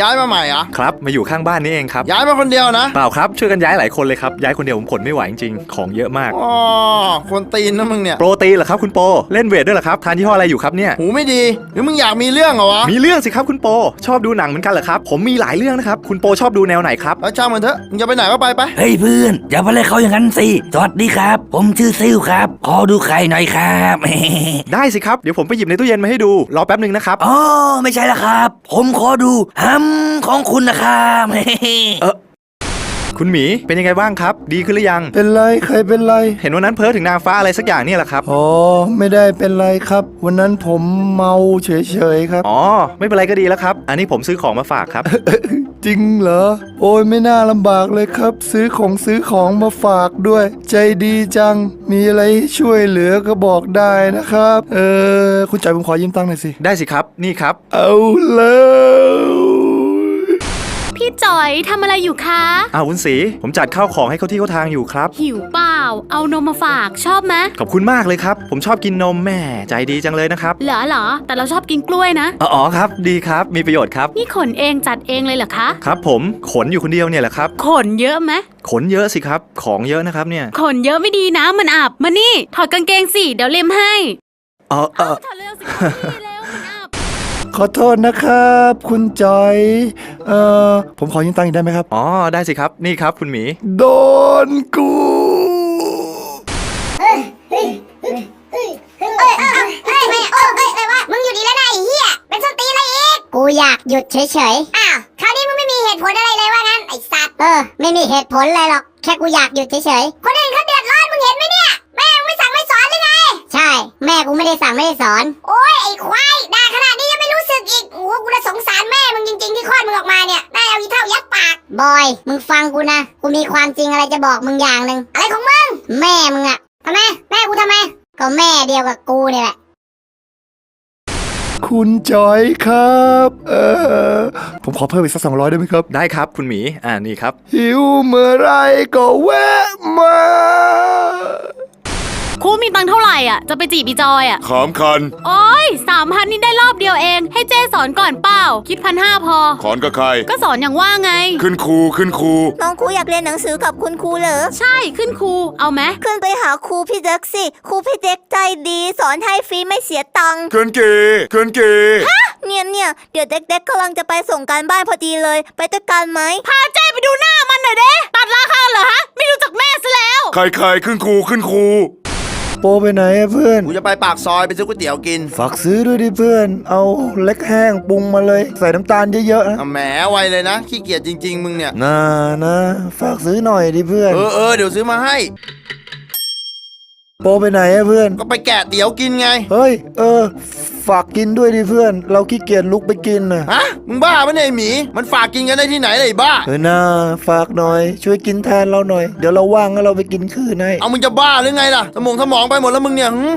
ย้ายมาใหม่เหรอะครับมาอยู่ข้างบ้านนี่เองครับย้ายมาคนเดียวนะเปล่าครับช่วยกันย้ายหลายคนเลยครับย้ายคนเดียวผมขนไม่ไหวจริงๆของเยอะมากอ๋อคนตีนนะมึงเนี่ยโปรตีนเหรอครับคุณโปเล่นเวทด้วยเหรอครับทานยี่ห้ออะไรอยู่ครับเนี่ยหูไม่ดีหรือมึงอยากมีเรื่องเหรอวะมีเรื่องสิครับคุณโปชอบดูหนังเหมือนกันเหรอครับผมมีหลายเรื่องนะครับคุณโปชอบดูแนวไหนครับแล้วช่างมันเถอะมึงจะไปไหนก็ไปไปเฮ้ยเพื่อนอย่าไปเลยเขาอย่างนั้นสิสวัสดีครับ ผมชื่อซิลครับขอดูไข่หน่อยครับได้สิครับเดี๋ยวผมไปหยิบในตู้เย็นมาให้ดูรอแป๊บหนึ่งนะครับอ๋อไม่ใช่ละครับ ผมขอดูฮัมของคุณนะครับเออคุณหมีเป็นยังไงบ้างครับ ดีขึ้นหรือยัง เป็นไรใครเป็นไร เห็นวันนั้นเพ้อถึงนางฟ้าอะไรสักอย่างเนี่ยแหละครับ อ๋อ ไม่ได้เป็นไรครับ วันนั้นผมเมาเฉยๆครับ อ๋อ ไม่เป็นไรก็ดีแล้วครับ อันนี้ผมซื้อของมาฝากครับ จริงเหรอ โอ้ยไม่น่าลำบากเลยครับ ซื้อของซื้อของมาฝากด้วย ใจดีจัง มีอะไรให้ช่วยเหลือก็บอกได้นะครับ เออ คุณจ่ายผมขอยืมตังค์หน่อยสิ ได้สิครับ นี่ครับ เอาแล้ว พี่จอยทำอะไรอยู่คะ อ้าววุ้นสี ผมจัดข้าวของให้เขาที่เขาทางอยู่ครับ หิวเปล่า เอานมมาฝากชอบไหมขอบคุณมากเลยครับ ผมชอบกินนมแม่ใจดีจังเลยนะครับเหรอเหรอ แต่เราชอบกินกล้วยนะ อ๋ออ๋อครับ ดีครับ มีประโยชน์ครับ นี่ขนเองจัดเองเลยเหรอคะ ครับ ผมขนอยู่คนเดียวเนี่ยแหละครับ ขนเยอะไหมขนเยอะสิครับ ของเยอะนะครับเนี่ย ขนเยอะไม่ดีนะมันอับ มานี่ ถอดกางเกงสิเดี๋ยวเล็มให้เออ เอเอาอถอดเร็วสิคะนี่เร็วมันอับข อโทษนะครับ คุณจอย เอ่อ ผมขอยืมตังค์อีกได้ไหมครับ อ๋อ ได้สิครับ นี่ครับคุณหมี โดนกูเอ้ยเอ้ยเอ้ยเอ้ยไม่เอ้ยเอ้ยเอ้ยว่ามึงอยู่ดีแล้วนะไอ้เหี้ยเป็นส้นตีนอะไรอีก กูอยากหยุดเฉยๆอ้าวคราวนี้มึงไม่มีเหตุผลอะไรเลยว่างั้นไอ้สัตว์เออ ไม่มีเหตุผลอะไรหรอก แค่กูอยากหยุดเฉยๆคนอื่นเขาเดือดร้อนมึงเห็นไหมเนี่ย แม่มึงไม่สั่งไม่สอนหรือไงใช่ แม่กูไม่ได้สั่งไม่ได้สอน โอ้ยไอ้ควาย ที่คลอดมึงออกมาเนี่ยน่าเอาอีเท่ายัดปาก บอย มึงฟังกูนะ กูมีความจริงอะไรจะบอกมึงอย่างหนึ่งอะไรของมึง แม่มึงอะทำไม แม่กูทำไม ก็แม่เดียวกับกูเนี่ยแหละ คุณจอยครับ เออ ผมขอเพิ่มอีกสักสองร้อยได้ไหมครับ ได้ครับคุณหมี อ่านี่ครับ หิวเมื่อไรก็แวะมา ครูมีตังค์เท่าไหร่อะ จะไปจีบอีจอยอะ ขามคัน โอ้ยสามพันนี่ได้รอบเดียวเอง ให้เจ้สอนก่อนเปล่า คิดพันห้าพอ ขอนกับใคร ก็สอนอย่างว่าไง ขึ้นครูขึ้นครู น้องครูอยากเรียนหนังสือกับคุณครูเหรอ ใช่ขึ้นครูเอาไหมขึ้นไปหาครูพี่เด็กสิ ครูพี่เด็กใจดี สอนให้ฟรีไม่เสียตังค์ เกินเกเกินเกเนี่ยเนี่ยเดี๋ยวเด็กๆกำลังจะไปส่งการบ้านพอดีเลย ไปด้วยกันไหม พาเจ้ไปดูหน้ามันหน่อยเด้ตัดราคาเหรอฮะ ไม่รู้จักแม่ซะแล้ว ใครใครขึ้นครูขึ้นครู โปไปไหนอะเพื่อน กูจะไปปากซอยไปซื้อก๋วยเตี๋ยวกินฝากซื้อด้วยดิเพื่อน เอาเล็กแห้งปรุงมาเลย ใส่น้ำตาลเยอะๆนะอะแหมไวเลยนะ ขี้เกียจจริง ๆ มึงเนี่ย น่านะ ฝากซื้อหน่อยดิเพื่อน เออเออเดี๋ยวซื้อมาให้ โปไปไหนอะเพื่อน ก็ไปแกะเตี๋ยวกินไง เฮ้ย เออ ฝากกินด้วยดิเพื่อน เราขี้เกียจลุกไปกินน่ะฮะมึงบ้าปะเนี่ยไอ้หมี มันฝากกินกันได้ที่ไหนเลยไอ้บ้า เออน่าฝากหน่อย ช่วยกินแทนเราหน่อย เดี๋ยวเราว่างแล้วเราไปกินคืนให้ เอามึงจะบ้าหรือไงล่ะ สมองสมองไปหมดแล้วมึงเนี่ยหึ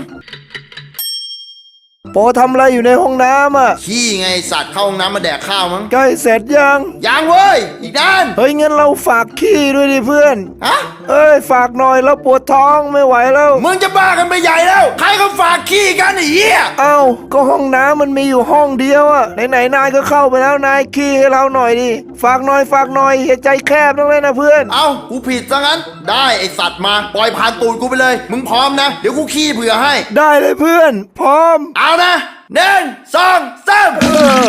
โปทำอะไรอยู่ในห้องน้ำอะขี้ไงไอ้สัตว์เข้าห้องน้ำมาแดกข้าวมั้งใกล้เสร็จยังยังเว้ยอีกด้านเฮ้ยงั้นเราฝากขี้ด้วยดิเพื่อนฮะเอ้ย ฝากหน่อยแล้วปวดท้องไม่ไหวแล้ว มึงจะบ้ากันไปใหญ่แล้ว ใครเขาฝากขี้กันไอ้เหี้ยเอ้าก็ห้องน้ำมันมีอยู่ห้องเดียวอะไหนๆนายก็เข้าไปแล้วนายขี้ให้เราหน่อยดิฝากหน่อยฝากหน่อยอย่าใจแคบต้องเลยนะเพื่อน เอากูผิดซะงั้น ได้ไอสัตว์มาปล่อยผ่านตูดกูไปเลย มึงพร้อมนะ เดี๋ยวกูขี้เผื่อให้ ได้เลยเพื่อน พร้อมเอานะหนึ่งสองสามเออ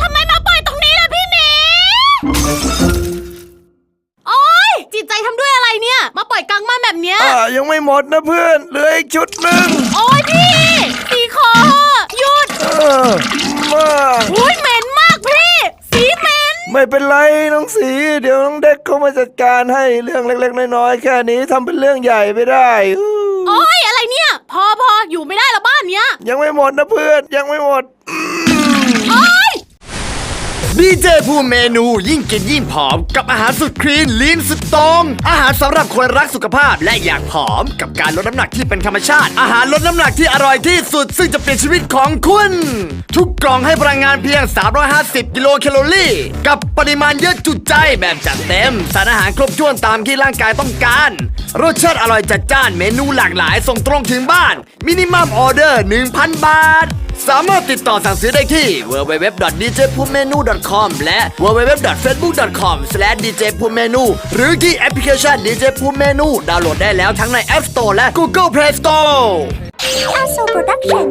ทำไมมาปล่อยตรงนี้ล่ะพี่หมีโอ๊ย จิตใจทำด้วยอะไรเนี่ย มาปล่อยกลางบ้านแบบเนี้ย อะยังไม่หมดนะเพื่อนเหลืออีกชุดหนึ่งโอ๊ยพี่สีคอหยุดเออมาอุ้ยเหม็นมากพี่ สีเหม็น ไม่เป็นไรน้องสี เดี๋ยวน้องเด็กเขามาจัดการให้เรื่องเล็กๆน้อยๆแค่นี้ทำเป็นเรื่องใหญ่ไม่ได้อู้โอ๊ ยังไม่หมดนะเพื่อนยังไม่หมด ดีเจผู้เมนูยิ่งกินยิ่งผอม กับอาหารสุดคลีนลีนสุดตรง อาหารสำหรับคนรักสุขภาพและอยากผอม กับการลดน้ำหนักที่เป็นธรรมชาติ อาหารลดน้ำหนักที่อร่อยที่สุด ซึ่งจะเปลี่ยนชีวิตของคุณ ทุกกล่องให้พลังงานเพียง 350 กิโลแคลอรี่ กับปริมาณเยอะจุดใจแบบจัดเต็ม สารอาหารครบถ้วนตามที่ร่างกายต้องการรสชาติอร่อยจัดจ้านเมนูหลากหลายส่งตรงถึงบ้าน มินิมัมออเดอร์ 1,000 บาท สามารถติดต่อสั่งซื้อได้ที่ www.djpumenu.com และ www.facebook.com/djpumenu หรือที่แอปพลิเคชัน DJ Pumenu ดาวน์โหลดได้แล้วทั้งใน App Store และ Google Play Store Aso Production